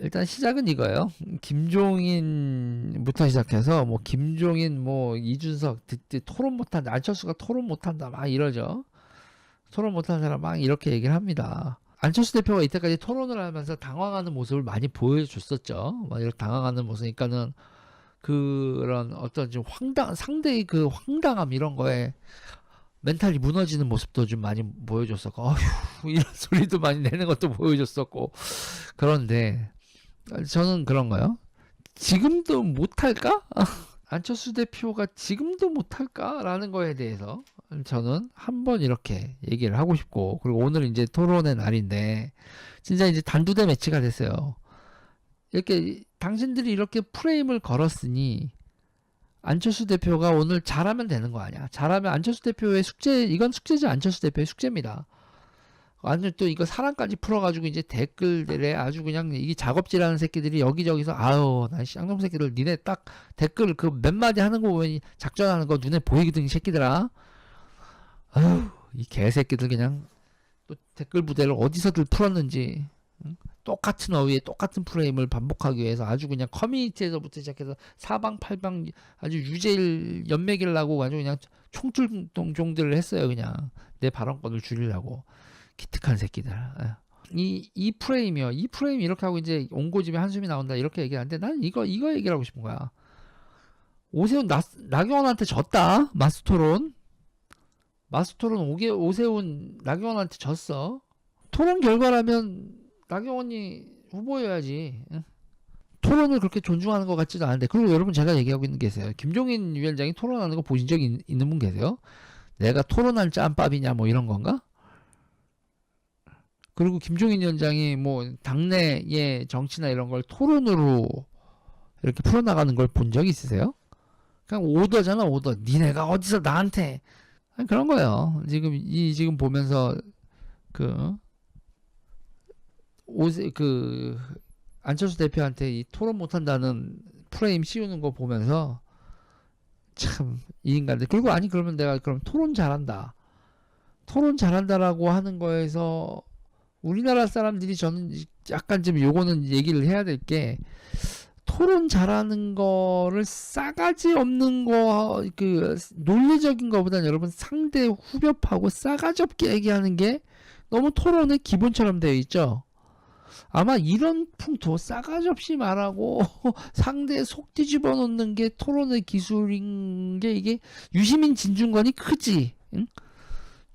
일단 시작은 이거예요. 김종인부터 시작해서 뭐 김종인 뭐 이준석 듣- 토론 못한다. 안철수가 토론 못한다. 막 이러죠. 토론 못하는 사람 막 이렇게 얘기를 합니다. 안철수 대표가 이때까지 토론을 하면서 당황하는 모습을 많이 보여줬었죠. 막 이렇게 당황하는 모습이니까는 그런 어떤 좀 황당 상대의 그 황당함 이런 거에 멘탈이 무너지는 모습도 좀 많이 보여줬었고 어휴 이런 소리도 많이 내는 것도 보여줬었고 그런데 저는 그런 거요. 지금도 못할까? 안철수 대표가 지금도 못할까라는 거에 대해서 저는 한번 이렇게 얘기를 하고 싶고 그리고 오늘 이제 토론의 날인데 진짜 이제 단두대 매치가 됐어요. 이렇게 당신들이 이렇게 프레임을 걸었으니 안철수 대표가 오늘 잘하면 되는 거 아니야? 잘하면 안철수 대표의 숙제 이건 숙제지 안철수 대표의 숙제입니다. 완전 또 이거 사람까지 풀어가지고 이제 댓글들에 아주 그냥 이게 작업질하는 새끼들이 여기저기서 아유 나 쌍놈 새끼들 니네 딱 댓글 그 몇 마디 하는 거 보면 작전하는 거 눈에 보이거든 이 새끼들아. 아유 이 개새끼들 그냥 또 댓글 부대를 어디서들 풀었는지 응? 똑같은 어휘에 똑같은 프레임을 반복하기 위해서 아주 그냥 커뮤니티에서부터 시작해서 사방팔방 아주 유죄일 연맥일 나고 아주 그냥 총출동종들을 했어요 그냥. 내 발언권을 줄이려고 기특한 새끼들. 예. 이, 이 프레임이요. 이 프레임 이렇게 하고 이제 옹고집에 한숨이 나온다. 이렇게 얘기하는데 난 이거, 이거 얘기를 하고 싶은 거야. 오세훈, 나, 나경원한테 졌다. 마스토론. 마스토론 오게, 오세훈, 나경원한테 졌어. 토론 결과라면 나경원이 후보여야지. 예. 토론을 그렇게 존중하는 것 같지도 않은데. 그리고 여러분 제가 얘기하고 있는 게 있어요. 김종인 위원장이 토론하는 거 보신 적 있, 있는 분 계세요? 내가 토론할 짬밥이냐 뭐 이런 건가? 그리고 김종인 위원장이 뭐 당내의 정치나 이런 걸 토론으로 이렇게 풀어나가는 걸 본 적 있으세요? 그냥 오더잖아 오더. 니네가 어디서 나한테 아니, 그런 거예요. 지금 이 지금 보면서 그 오세 그 안철수 대표한테 이 토론 못한다는 프레임 씌우는 거 보면서 참 이 인간들 그리고 아니 그러면 내가 그럼 토론 잘한다. 토론 잘한다라고 하는 거에서 우리나라 사람들이 저는 약간 좀 요거는 얘기를 해야 될 게 토론 잘하는 거를 싸가지 없는 거 그 논리적인 거보다는 여러분 상대 후벼파고 싸가지 없게 얘기하는 게 너무 토론의 기본처럼 되어 있죠. 아마 이런 풍토 싸가지 없이 말하고 상대 속 뒤집어 놓는 게 토론의 기술인 게 이게 유시민 진중권이 크지. 응?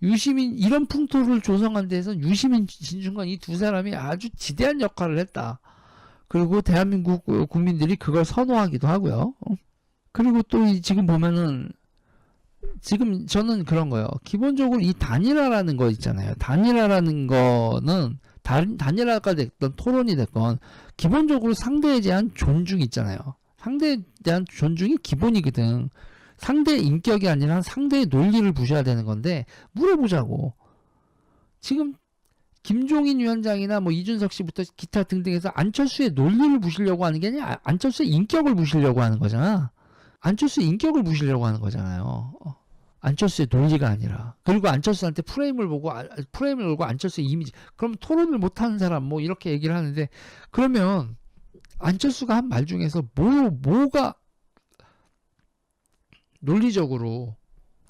유시민 이런 풍토를 조성한 데서 유시민 진중권 이 두 사람이 아주 지대한 역할을 했다. 그리고 대한민국 국민들이 그걸 선호하기도 하고요. 어? 그리고 또이 지금 보면은 지금 저는 그런 거예요. 기본적으로 이 단일화라는 거 있잖아요. 단일화라는 거는 단, 단일화가 됐던 토론이 됐건 기본적으로 상대에 대한 존중이 있잖아요. 상대에 대한 존중이 기본이거든. 상대의 인격이 아니라 상대의 논리를 부셔야 되는 건데 물어보자고. 지금 김종인 위원장이나 뭐 이준석 씨부터 기타 등등해서 안철수의 논리를 부시려고 하는 게 아니라 안철수의 인격을 부시려고 하는 거잖아. 안철수의 인격을 부시려고 하는 거잖아요. 어. 안철수의 논리가 아니라 그리고 안철수한테 프레임을 보고 아, 프레임을 걸고 안철수의 이미지 그럼 토론을 못하는 사람 뭐 이렇게 얘기를 하는데 그러면 안철수가 한 말 중에서 뭐 뭐가 논리적으로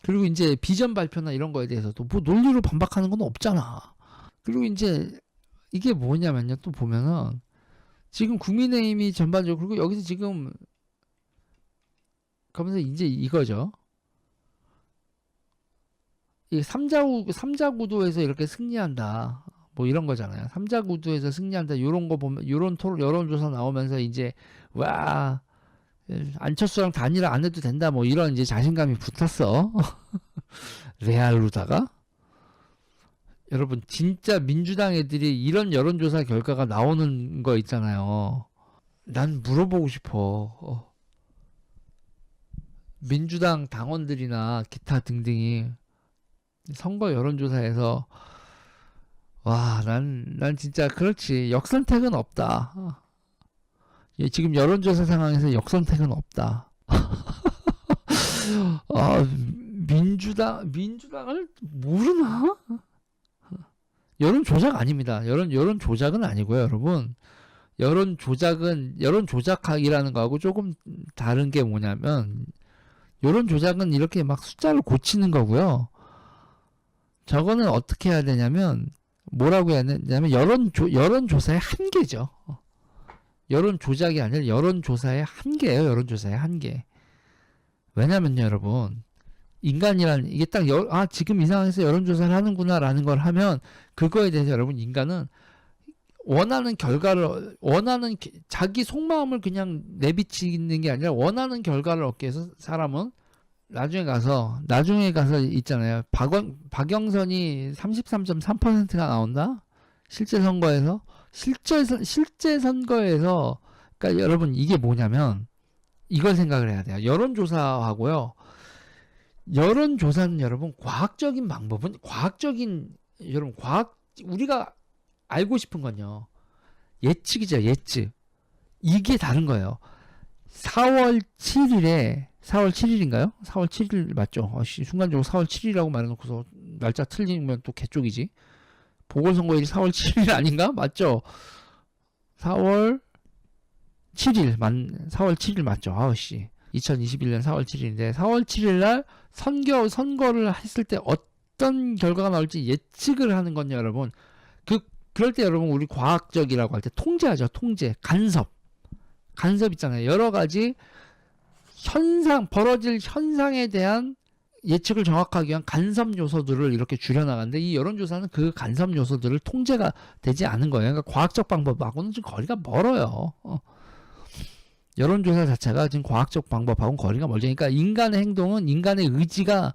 그리고 이제 비전 발표나 이런 거에 대해서도 뭐 논리로 반박하는 건 없잖아. 그리고 이제 이게 뭐냐면요. 또 보면은 지금 국민의힘이 전반적으로 그리고 여기서 지금 그러면서 이제 이거죠. 이 삼자구 삼자 구도에서 이렇게 승리한다. 뭐 이런 거잖아요. 삼자 구도에서 승리한다. 요런 거 보면 요런 토론 여론 조사 나오면서 이제 와 안철수랑 단일화 안 해도 된다. 뭐 이런 이제 자신감이 붙었어. 레알로다가 여러분 진짜 민주당 애들이 이런 여론조사 결과가 나오는 거 있잖아요. 난 물어보고 싶어. 어. 민주당 당원들이나 기타 등등이 선거 여론조사에서 와, 난, 난 진짜 그렇지. 역선택은 없다. 예, 지금 여론조사 상황에서 역선택은 없다. 아, 민주당, 민주당을 모르나? 여론 조작 아닙니다. 여론, 여론 조작은 아니고요, 여러분. 여론 조작은 여론 조작하기라는 거하고 조금 다른 게 뭐냐면 여론 조작은 이렇게 막 숫자를 고치는 거고요. 저거는 어떻게 해야 되냐면 뭐라고 해야 되냐면 여론 조 여론 조사의 한계죠. 여론 조작이 아니라 여론 조사의 한계예요. 여론 조사의 한계. 왜냐면요, 여러분. 인간이란 이게 딱아 지금 이 상황에서 여론 조사를 하는구나라는 걸 하면 그거에 대해서 여러분 인간은 원하는 결과를 원하는 기- 자기 속마음을 그냥 내비치는 게 아니라 원하는 결과를 얻기 위해서 사람은 나중에 가서 나중에 가서 있잖아요. 박원 박영선이 33.3%가 나온다. 실제 선거에서 실제 선- 실제 선거에서 그러니까 여러분 이게 뭐냐면 이걸 생각을 해야 돼요. 여론조사하고요. 여론조사는 여러분 과학적인 방법은 과학적인 여러분 과학 우리가 알고 싶은 건요. 예측이죠, 예측. 이게 다른 거예요. 4월 7일에 4월 7일인가요? 4월 7일 맞죠? 아 씨, 순간적으로 4월 7일이라고 말해놓고서 날짜 틀리면 또 개쪽이지. 보궐선거일이 4월 7일 아닌가? 맞죠? 4월 7일 만 4월 7일 맞죠? 아우씨. 2021년 4월 7일인데 4월 7일 날 선거 선거를 했을 때 어떤 결과가 나올지 예측을 하는 건요, 여러분. 그 그럴 때 여러분 우리 과학적이라고 할 때 통제하죠. 통제. 간섭. 간섭 있잖아요. 여러 가지 현상 벌어질 현상에 대한 예측을 정확하게 위한 간섭 요소들을 이렇게 줄여나가는데 이 여론조사는 그 간섭 요소들을 통제가 되지 않은 거예요. 그러니까 과학적 방법하고는 좀 거리가 멀어요. 어. 여론조사 자체가 지금 과학적 방법하고는 거리가 멀죠. 그러니까 인간의 행동은 인간의 의지가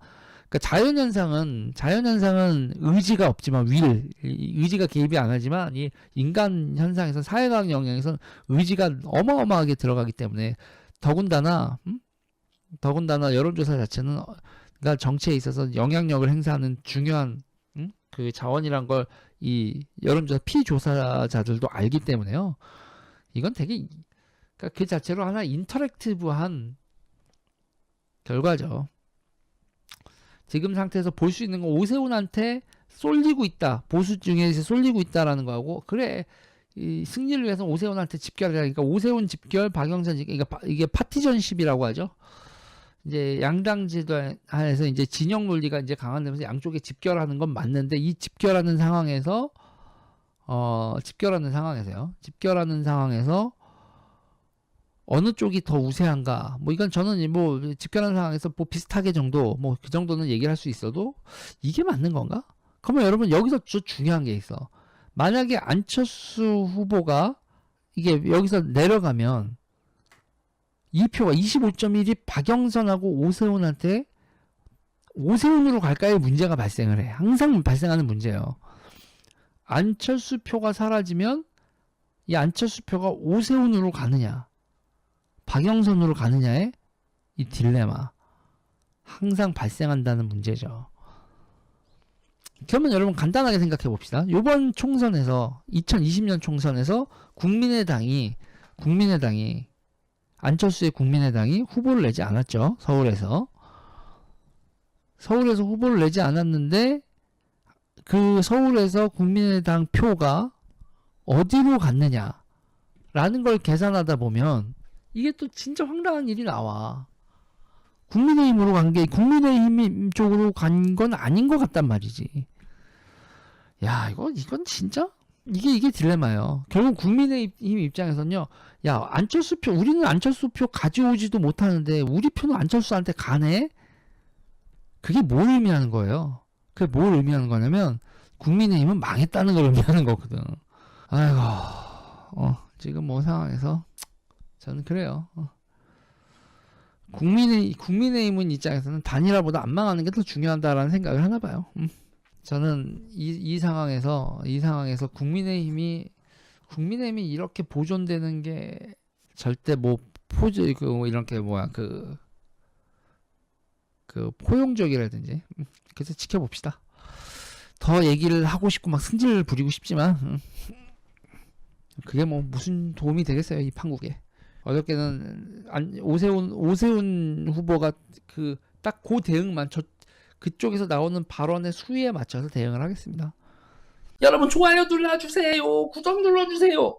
그러니까 자연현상은 자연현상은 의지가 없지만 윌 이- 의지가 개입이 안 하지만 이 인간 현상에서 사회과학 영역에서는 의지가 어마어마하게 들어가기 때문에 더군다나 음? 더군다나 여론조사 자체는 어, 그러니까 정치에 있어서 영향력을 행사하는 중요한 음? 그 자원이란 걸 이 여론조사 피조사자들도 알기 때문에요. 이건 되게 이- 그러니까 그 자체로 하나 인터랙티브한 결과죠. 지금 상태에서 볼 수 있는 건 오세훈한테 쏠리고 있다. 보수 중에서 쏠리고 있다라는 거하고 그래. 이 승리를 위해서 오세훈한테 집결을 하니까 오세훈 집결, 박영선 집결, 그러니까 파- 이게 파티전십이라고 하죠. 이제 양당 지도에서 이제 진영 논리가 이제 강화되면서 양쪽에 집결하는 건 맞는데 이 집결하는 상황에서 어 집결하는 상황에서요. 집결하는 상황에서 어느 쪽이 더 우세한가? 뭐 이건 저는 뭐 집결하는 상황에서 뭐 비슷하게 정도 뭐 그 정도는 얘기를 할 수 있어도 이게 맞는 건가? 그러면 여러분 여기서 저 중요한 게 있어. 만약에 안철수 후보가 이게 여기서 내려가면 이 표가 25.1이 박영선하고 오세훈한테 오세훈으로 갈까의 문제가 발생을 해. 항상 발생하는 문제예요. 안철수 표가 사라지면 이 안철수 표가 오세훈으로 가느냐, 박영선으로 가느냐의 이 딜레마. 항상 발생한다는 문제죠. 그러면 여러분 간단하게 생각해 봅시다. 이번 총선에서 2020년 총선에서 국민의당이 국민의당이 안철수의 국민의당이 후보를 내지 않았죠. 서울에서. 서울에서 후보를 내지 않았는데 그 서울에서 국민의당 표가 어디로 갔느냐라는 걸 계산하다 보면 이게 또 진짜 황당한 일이 나와. 국민의힘으로 간 게 국민의힘 쪽으로 간 건 아닌 것 같단 말이지. 야, 이거 이건 진짜 이게 이게 딜레마예요. 결국 국민의힘 입장에서는요. 야, 안철수 표 우리는 안철수 표 가져오지도 못하는데 우리 표는 안철수한테 가네. 그게 뭘 의미하는 거예요? 그게 뭘 의미하는 거냐면 국민의힘은 망했다는 걸 의미하는 거거든. 아이고, 어, 지금 뭐 상황에서 저는 그래요. 어. 국민의 국민의힘은 입장에서는 단일화보다 안 망하는 게 더 중요하다라는 생각을 하나 봐요. 음. 저는 이, 이 상황에서 이 상황에서 국민의힘이 국민의힘이 이렇게 보존되는 게 절대 뭐 포즈 그 이렇게 뭐야 그 그 포용적이라든지 음, 그래서 지켜봅시다. 더 얘기를 하고 싶고 막 승질 부리고 싶지만 음, 그게 뭐 무슨 도움이 되겠어요 이 판국에. 어저께는 안, 오세훈 오세훈 후보가 그딱그 대응만 저 그쪽에서 나오는 발언의 수위에 맞춰서 대응을 하겠습니다. 여러분 좋아요 눌러주세요. 구독 눌러주세요.